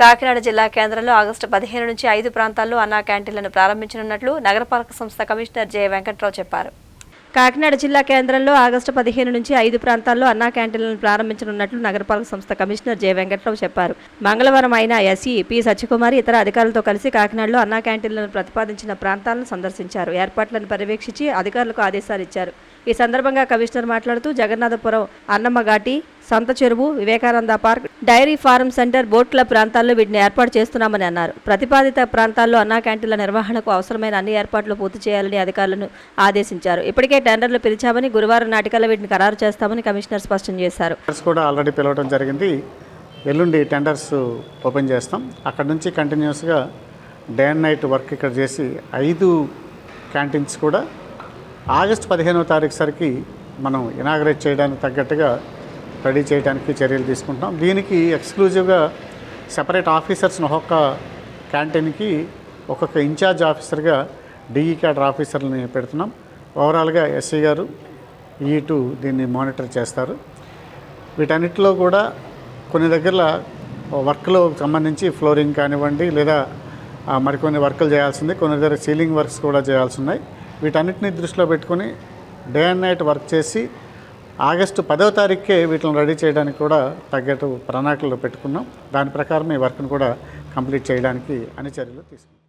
కాకినాడ జిల్లా కేంద్రంలో ఆగస్టు పదిహేను నుంచి ఐదు ప్రాంతాల్లో అన్నా క్యాంటీన్లను ప్రారంభించనున్నట్లు నగరపాలక సంస్థ కమిషనర్ జె వెంకట్రావు చెప్పారు. కాకినాడ జిల్లా కేంద్రంలో ఆగస్టు పదిహేను నుంచి ఐదు ప్రాంతాల్లో అన్నా క్యాంటీన్లను ప్రారంభించనున్నట్లు నగరపాలక సంస్థ కమిషనర్ జె వెంకట్రావు చెప్పారు. మంగళవారం ఆయన ఎస్ఈ పి సత్యకుమారి ఇతర అధికారులతో కలిసి కాకినాడలో అన్నా క్యాంటీన్లను ప్రతిపాదించిన ప్రాంతాలను సందర్శించారు. ఏర్పాట్లను పర్యవేక్షించి అధికారులకు ఆదేశాలు ఇచ్చారు. ఈ సందర్భంగా కమిషనర్ మాట్లాడుతూ జగన్నాథపురం అన్నమ్మఘాటి సంత చెరువు Vivekananda park dairy farm centre బోట్ల ప్రాంతాల్లో వీటిని ఏర్పాటు చేస్తున్నామని అన్నారు. ప్రతిపాదిత ప్రాంతాల్లో అన్నా క్యాంటీన్ల నిర్వహణకు అవసరమైన అన్ని ఏర్పాట్లు పూర్తి చేయాలని అధికారులను ఆదేశించారు. ఇప్పటికే టెండర్లు పిలిచామని గురువారం నాటికల్లో వీటిని ఖరారు చేస్తామని కమిషనర్ స్పష్టం చేశారు. కూడా ఆల్రెడీ పిలవడం జరిగింది. ఎల్లుండి టెండర్స్ ఓపెన్ చేస్తాం. అక్కడ నుంచి కంటిన్యూస్గా డే అండ్ నైట్ వర్క్ ఇక్కడ చేసి ఐదు క్యాంటీన్స్ కూడా ఆగస్ట్ పదిహేనవ తారీఖు సరికి మనం ఇనాగరేట్ చేయడానికి తగ్గట్టుగా రెడీ చేయడానికి చర్యలు తీసుకుంటాం దీనికి ఎక్స్క్లూజివ్గా సెపరేట్ ఆఫీసర్స్ని ఒక్కొక్క క్యాంటీన్కి ఒక్కొక్క ఇన్ఛార్జ్ ఆఫీసర్గా డిఈ క్యాడర్ ఆఫీసర్ని పెడుతున్నాం. ఓవరాల్గా ఎస్సీ గారు ఈ టూ దీన్ని మానిటర్ చేస్తారు. వీటన్నిటిలో కూడా కొన్ని దగ్గర వర్క్లో సంబంధించి ఫ్లోరింగ్ కానివ్వండి లేదా మరికొన్ని వర్కులు చేయాల్సింది. కొన్ని దగ్గర సీలింగ్ వర్క్స్ కూడా చేయాల్సి ఉన్నాయి. వీటన్నిటిని దృష్టిలో పెట్టుకొని డే అండ్ నైట్ వర్క్ చేసి ఆగస్టు పదవ తారీఖుకే వీటిని రెడీ చేయడానికి కూడా తగ్గట్టు ప్రణాళికలు పెట్టుకున్నాం. దాని ప్రకారం ఈ వర్క్ను కూడా కంప్లీట్ చేయడానికి అన్ని చర్యలు తీసుకున్నాం